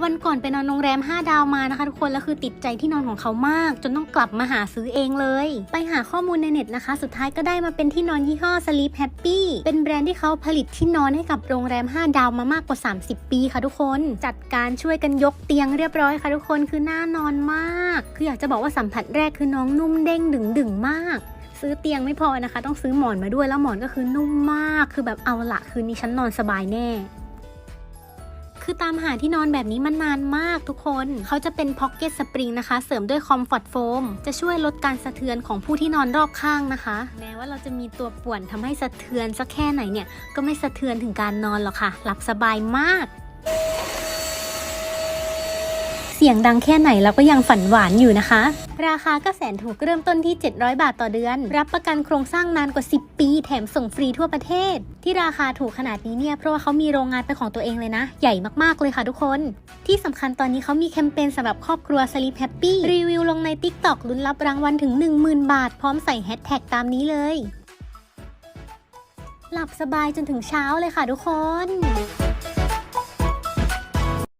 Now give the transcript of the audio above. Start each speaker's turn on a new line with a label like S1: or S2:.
S1: วันก่อนไปนอนโรงแรม 5 ดาวมานะคะทุกคนแล้วคือติดใจที่นอนของเขามาก จนต้องกลับมาหาซื้อเองเลย ไปหาข้อมูลในเน็ตนะคะ สุดท้ายก็ได้มาเป็นที่นอนยี่ห้อ Sleep Happy เป็นแบรนด์ที่เขาผลิตที่นอนให้กับโรงแรม 5 ดาวมามากกว่า 30 ปีค่ะทุกคน จัดการช่วยกันยกเตียงเรียบร้อยค่ะทุกคนคือน่านอนมาก คืออยากจะบอกว่าสัมผัสแรกคือน้องนุ่มเด้งดึงดึงมากซื้อเตียงไม่พอนะคะ ต้องซื้อหมอนมาด้วยแล้วหมอนก็คือนุ่มมากคือแบบเอาละคืนนี้ฉันนอนสบายแน่ คือตามหาที่นอนแบบนี้มานานมากทุกคน เขาจะเป็นพ็อกเก็ตสปริงนะคะ เสริมด้วยคอมฟอร์ตโฟมจะช่วยลดการสะเทือนของผู้ที่นอนรอบข้างนะคะ แม้ว่าเราจะมีตัวป่วนทำให้สะเทือนสักแค่ไหนเนี่ย ก็ไม่สะเทือนถึงการนอนหรอกค่ะ หลับสบายมาก สียงดังแค่ไหนเราก็ยังฝันหวานอยู่นะคะ ราคาก็แสนถูกเริ่มต้นที่ 700 บาทต่อเดือน รับประกันโครงสร้างนานกว่า 10 ปี แถมส่งฟรีทั่วประเทศ ที่ราคาถูกขนาดนี้เนี่ยเพราะว่าเขามีโรงงานเป็นของตัวเองเลยนะ ใหญ่มากๆเลยค่ะทุกคน ที่สำคัญตอนนี้เขามีแคมเปญสำหรับครอบครัว Sleep Happy รีวิวลงใน TikTok ลุ้นรับรางวัลถึง 10,000 บาท พร้อมใส่แฮชแท็กตามนี้เลย หลับสบายจนถึงเช้าเลยค่ะทุกคน